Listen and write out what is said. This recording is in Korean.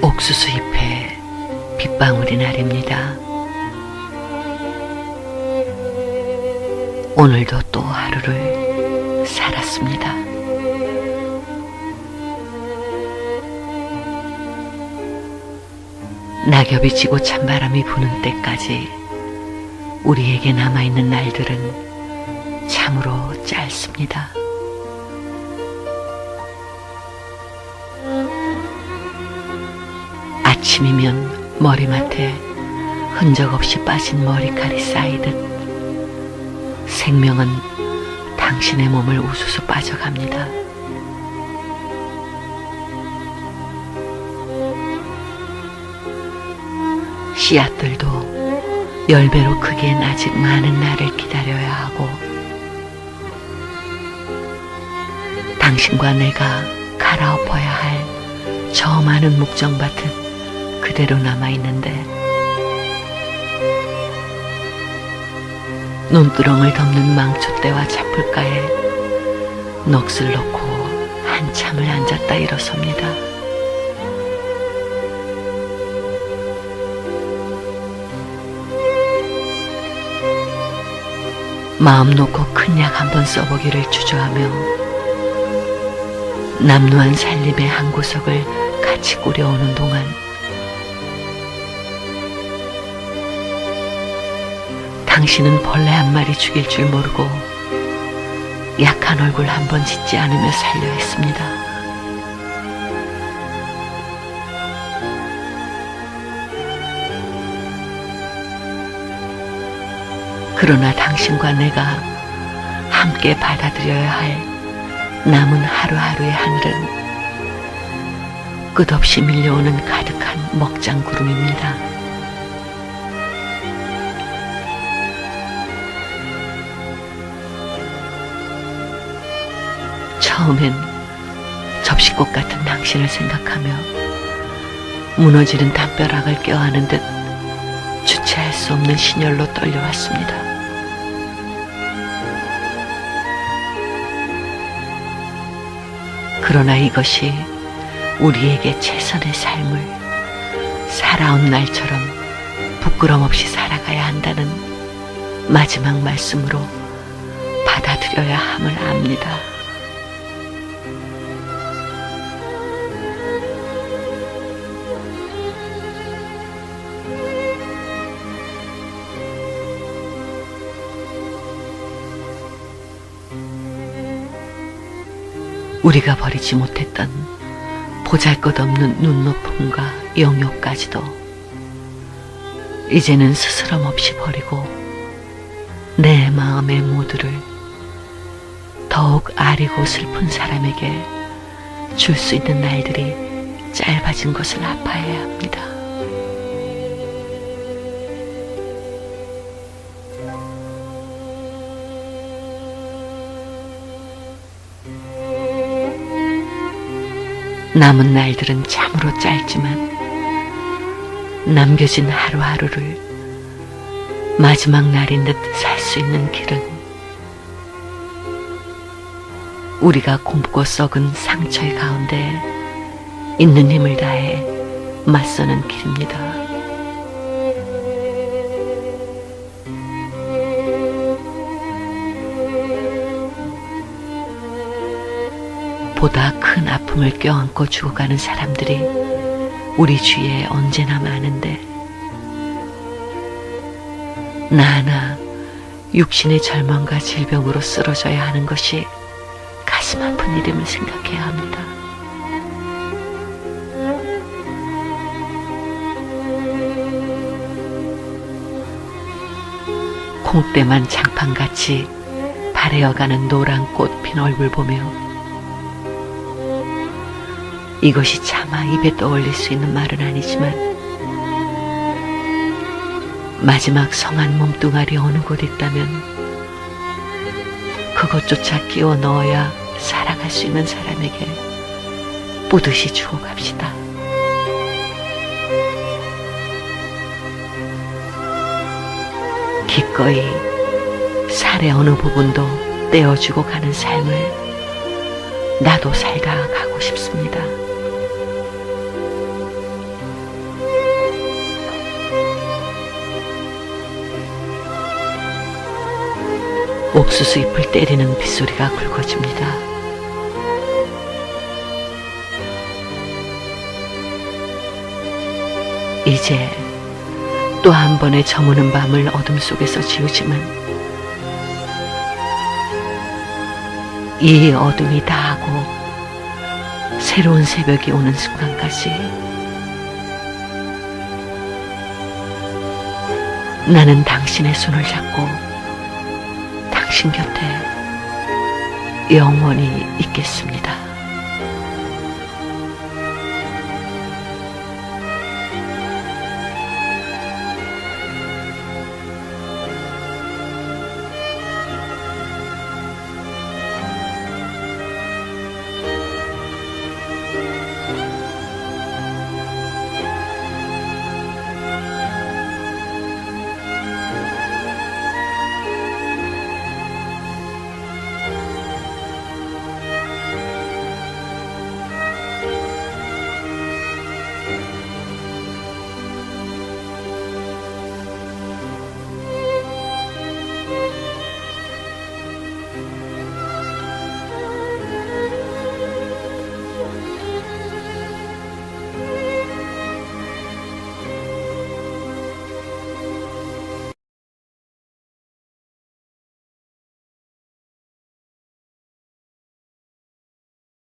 옥수수 잎에 빗방울이 날입니다. 오늘도 또 하루를 살았습니다. 낙엽이 지고 찬바람이 부는 때까지 우리에게 남아있는 날들은 참으로 짧습니다. 아침이면 머리맡에 흔적 없이 빠진 머리칼이 쌓이듯 생명은 당신의 몸을 우수수 빠져갑니다. 씨앗들도 열배로 크기엔 아직 많은 날을 기다려야 하고 당신과 내가 갈아엎어야 할 저 많은 묵정밭은 그대로 남아있는데 눈두렁을 덮는 망초대와 잡풀가에 넋을 놓고 한참을 앉았다 일어섭니다. 마음 놓고 큰 약 한 번 써보기를 주저하며 남루한 살림의 한 구석을 같이 꾸려오는 동안 당신은 벌레 한 마리 죽일 줄 모르고 약한 얼굴 한 번 짓지 않으며 살려 했습니다. 그러나 당신과 내가 함께 받아들여야 할 남은 하루하루의 하늘은 끝없이 밀려오는 가득한 먹장 구름입니다. 처음엔 접시꽃 같은 당신을 생각하며 무너지는 담벼락을 껴안은 듯 주체할 수 없는 신열로 떨려왔습니다. 그러나 이것이 우리에게 최선의 삶을 살아온 날처럼 부끄럼 없이 살아가야 한다는 마지막 말씀으로 받아들여야 함을 압니다. 우리가 버리지 못했던 보잘 것 없는 눈높음과 영역까지도 이제는 스스럼 없이 버리고 내 마음의 모두를 더욱 아리고 슬픈 사람에게 줄 수 있는 날들이 짧아진 것을 아파해야 합니다. 남은 날들은 참으로 짧지만 남겨진 하루하루를 마지막 날인 듯 살 수 있는 길은 우리가 곰고 썩은 상처의 가운데 있는 힘을 다해 맞서는 길입니다. 보다 큰 아픔을 껴안고 죽어가는 사람들이 우리 주위에 언제나 많은데 나 하나 육신의 절망과 질병으로 쓰러져야 하는 것이 가슴 아픈 일임을 생각해야 합니다. 콩대만 장판같이 바래어가는 노란 꽃 핀 얼굴 보며 이것이 차마 입에 떠올릴 수 있는 말은 아니지만 마지막 성한 몸뚱아리 어느 곳 있다면 그것조차 끼워 넣어야 살아갈 수 있는 사람에게 뿌듯이 주고 갑시다. 기꺼이 살의 어느 부분도 떼어주고 가는 삶을 나도 살다 가고 싶습니다. 옥수수 잎을 때리는 빗소리가 굵어집니다. 이제 또 한 번의 저무는 밤을 어둠 속에서 지우지만 이 어둠이 다하고 새로운 새벽이 오는 순간까지 나는 당신의 손을 잡고 당신 곁에 영원히 있겠습니다.